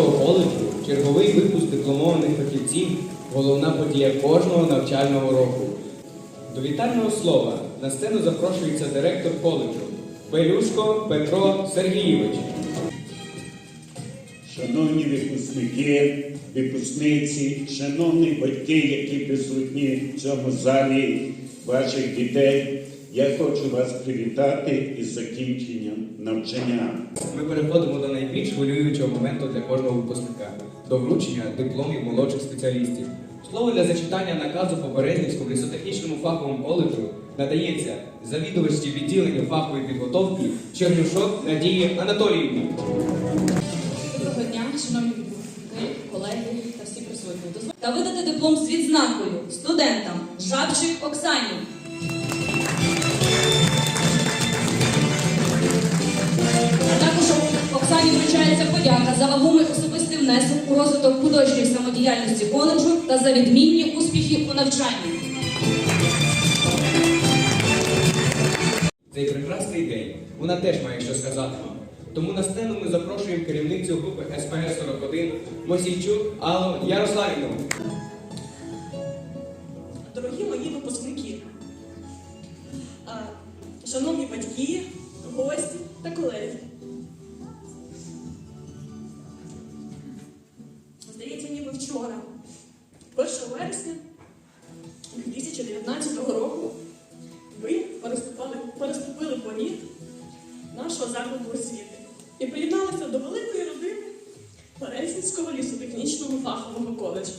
нашого коледжу черговий випуск дипломованих фахівців головна подія кожного навчального року. До вітального слова на сцену запрошується директор коледжу Пелюшко Петро Сергійович. Шановні випускники, випускниці, шановні батьки, які присутні в цьому залі, ваших дітей, я хочу вас привітати із закінченням навчання. Ми переходимо найбільш хвилюючого моменту для кожного випускника до вручення дипломів молодших спеціалістів. Слово для зачитання наказу по Березнівському лісотехнічному фаховому коледжу надається завідувачці відділення фахової підготовки Чернюшок Надії Анатоліївні. Доброго дня, шановні випускники, колеги та всі присутні. Та видати диплом з відзнакою студентам Жабчик Оксані. Вручається подяка за вагомий особистий внесок у розвиток художньої самодіяльності коледжу та за відмінні успіхи у навчанні. Цей прекрасний день вона теж має що сказати вам. Тому на сцену ми запрошуємо керівницю групи СПС 41 Мосійчук Аллу Ярославівну. Дорогі мої випускники, шановні батьки, гості та колеги. Вчора, 1 вересня 2019 року, ви переступали, переступили поріг нашого закладу освіти і приєдналися до великої родини Березнівського лісотехнічного фахового коледжу.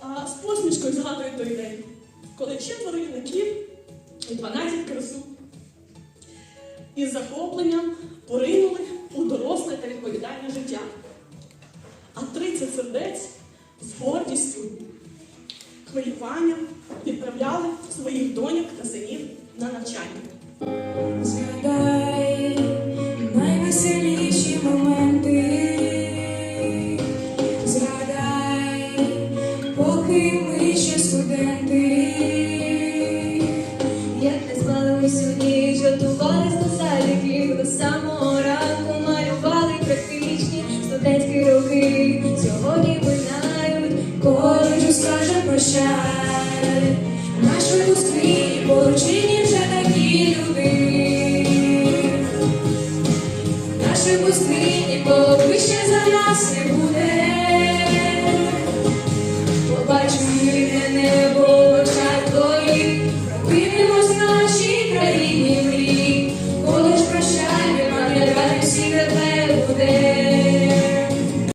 А з посмішкою згадую той день, коли четверо юнаків і 12 красу із захопленням поринули у доросле та відповідальне життя. 30 сердець з гордістю, хвилюванням відправляли своїх доньок та синів на навчання. Коледжу скаже прощай. Наш випускний поручені вже такі люди.